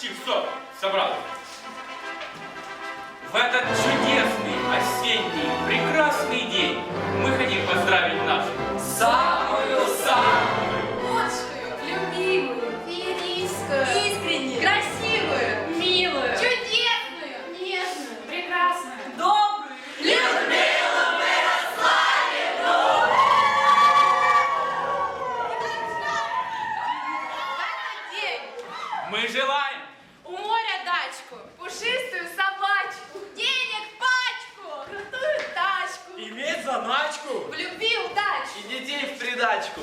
Чип, стоп, собрал. В этот чудесный, осенний, прекрасный день мы хотим поздравить нашу самую-самую Мы желаем У моря дачку, пушистую собачку, денег пачку, крутую тачку, Иметь заначку в любви удачу. и детей в придачку.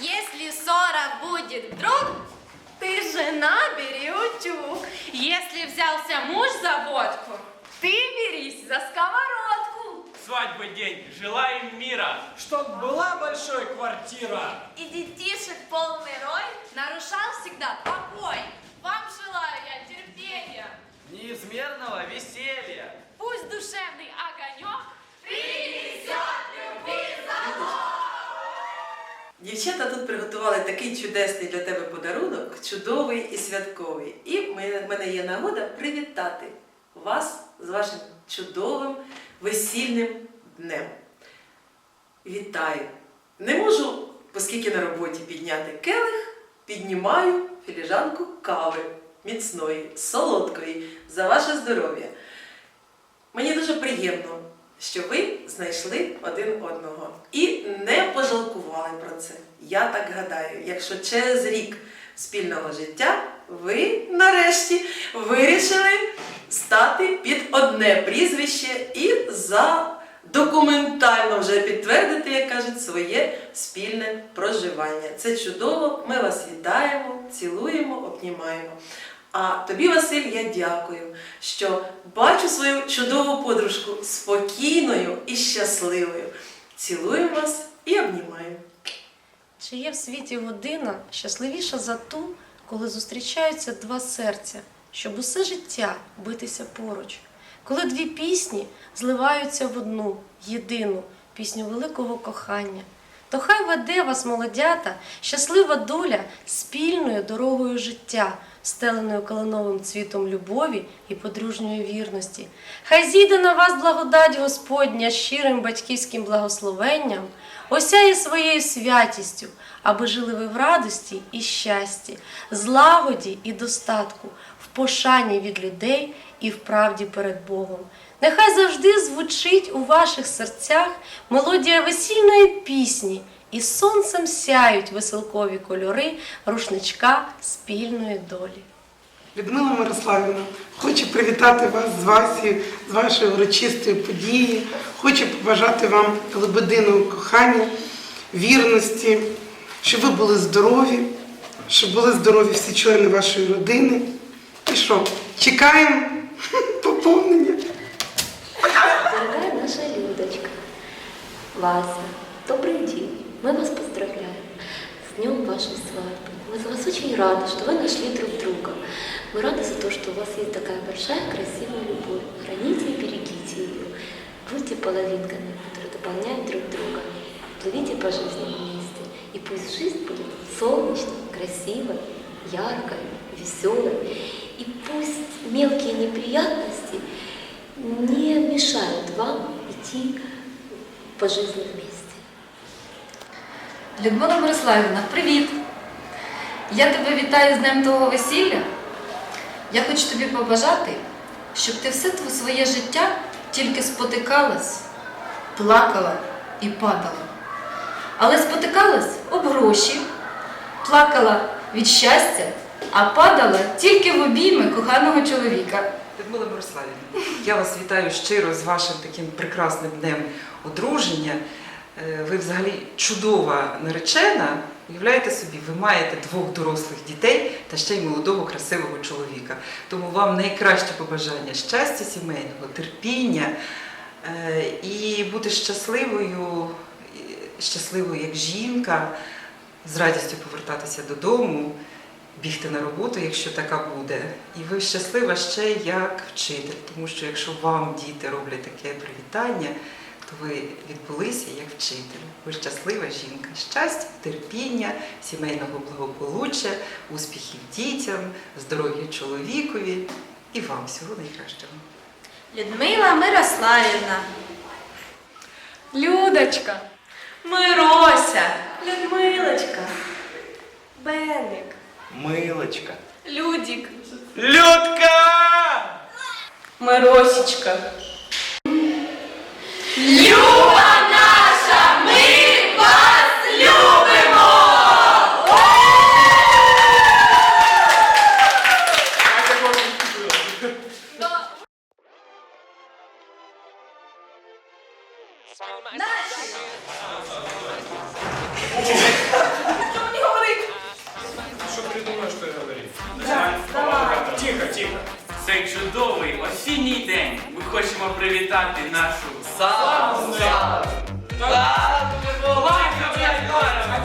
Если ссора будет вдруг, ты жена бери утюг. Если взялся муж за водку, ты берись за сковородку свадьбы день. Желаем мира. Чтоб была большой квартира. И детишек полный рой нарушал всегда покой. Вам желаю я терпения. Неизмерного веселья. Пусть душевный огонек принесет любви Дівчата тут приготували такий чудесний для тебе подарунок, чудовий і святковий. І в мене в мене є нагода привітати вас з вашим чудовим весільним днем. Вітаю! Не можу, оскільки на роботі підняти келих, піднімаю філіжанку кави міцної, солодкої за ваше здоров'я. Мені дуже приємно, що ви знайшли один одного і не пожалкували про це. Я так гадаю, якщо через рік спільного життя ви нарешті вирішили стати під одне прізвище і за документально вже підтвердити, як кажуть, своє спільне проживання. Це чудово. Ми вас вітаємо, цілуємо, обнімаємо. А тобі, Василь, я дякую, що бачу свою чудову подружку спокійною і щасливою. Цілую вас і обнімаю. Чи є в світі година щасливіша за ту, коли зустрічаються два серця, щоб усе життя битися поруч, коли дві пісні зливаються в одну єдину пісню великого кохання? То хай веде вас, молодята, щаслива доля спільною дорогою життя, стеленою калиновим цвітом любові і подружньої вірності. Хай зійде на вас благодать Господня щирим батьківським благословенням, осяє своєю святістю, аби жили ви в радості і щасті, злагоді і достатку, в пошані від людей і в правді перед Богом. Нехай завжди звучить у ваших серцях мелодія весільної пісні, і сонцем сяють веселкові кольори рушничка спільної долі. Людмила Мирославівна, хочу привітати вас з Васією, з вашою урочистою подією. Хочу побажати вам лебединого кохання, вірності, щоб ви були здорові, щоб були здорові всі члени вашої родини. І що, чекаємо поповнення. Дорогая наша Людочка, Вася, добрый день. Мы вас поздравляем с днем вашей свадьбы. Мы за вас очень рады, что вы нашли друг друга. Мы рады за то, что у вас есть такая большая, красивая любовь. Храните и берегите ее. Будьте половинками, которые дополняют друг друга. Плывите по жизни вместе. И пусть жизнь будет солнечной, красивой, яркой, веселой. И пусть мелкие неприятности не мешают вам идти по жизни вместе. Людмила Мирославівна, привіт! Я тебе вітаю з днем твого весілля. Я хочу тобі побажати, щоб ти все своє життя тільки спотикалась, плакала і падала. Але спотикалась об гроші, плакала від щастя, а падала тільки в обійми коханого чоловіка. Людмила Бориславівна, я вас вітаю щиро з вашим таким прекрасним днем одруження. Е, Ви взагалі чудова наречена. Уявляєте собі, ви маєте двох дорослих дітей та ще й молодого, красивого чоловіка. Тому вам найкраще побажання щастя сімейного, терпіння е, і бути щасливою, щасливою як жінка, з радістю повертатися додому бігти на роботу, якщо така буде. І ви щаслива ще як вчитель, тому що якщо вам діти роблять таке привітання, то ви відбулися як вчитель. Ви щаслива жінка. Щастя, терпіння, сімейного благополуччя, успіхів дітям, здоров'я чоловікові і вам всього найкращого. Людмила Мирославівна. Людочка, Мирося. Людмилочка, Беник, Милочка. Людік, Людка! Миросічка. Люба наша, ми вас любимо! Що придумаєш, що я говорив? Тихо, тихо. Цей чудовий осінній день ми хочемо привітати нашу Сам! Сам!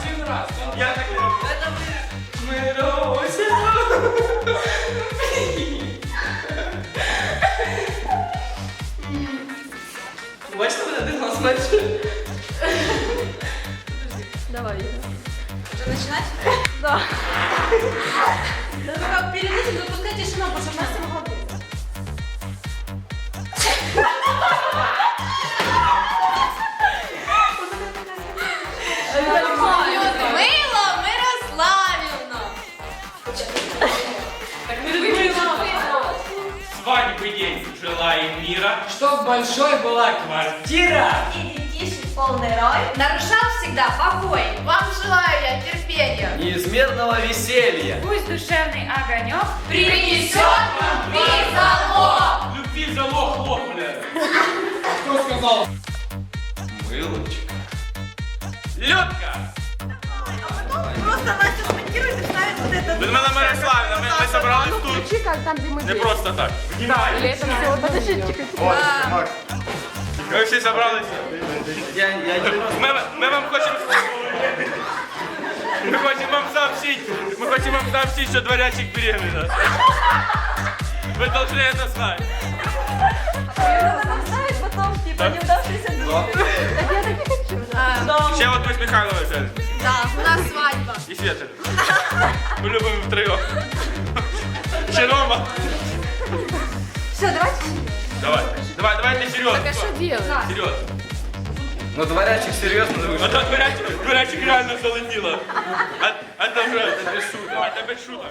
Один раз. Я так не роблю. Бачите, мене один голос менше. Давай. Уже начинать? Да. Да вы как перед этим запускайте тишину, потому что у нас быть. Людмила Мирославівна! Свадьбы день желаем мира. Чтоб большой была квартира! полный рой, нарушал всегда покой. Вам желаю я терпения, неизмерного веселья. Пусть душевный огонек принесет вам призалог. Любви залог лопнули. Кто сказал? Мылочка. Лёдка! Просто Настя смонтирует и ставит вот это. мы Мирославівна, ми, ми собрались тут. Не просто так. Внимание! Подожди, чекай. Я, я не Ми, ми вам хочемо... Мы хотим вам сообщить, мы хотим вам сообщить, что дворячик беременна. Вы должны это знать. Ще от ми з Михайловою взяли. Да, у нас свадьба. І Света. Ми любимо втроєм. Ще Рома. Все, давайте. Давай, давай, давай, ты серьезно. Так а что делать? Серьезно. Ну, дворячик серьезно А то дворячик, дворячик реально там же, это без шуток. Это без шуток.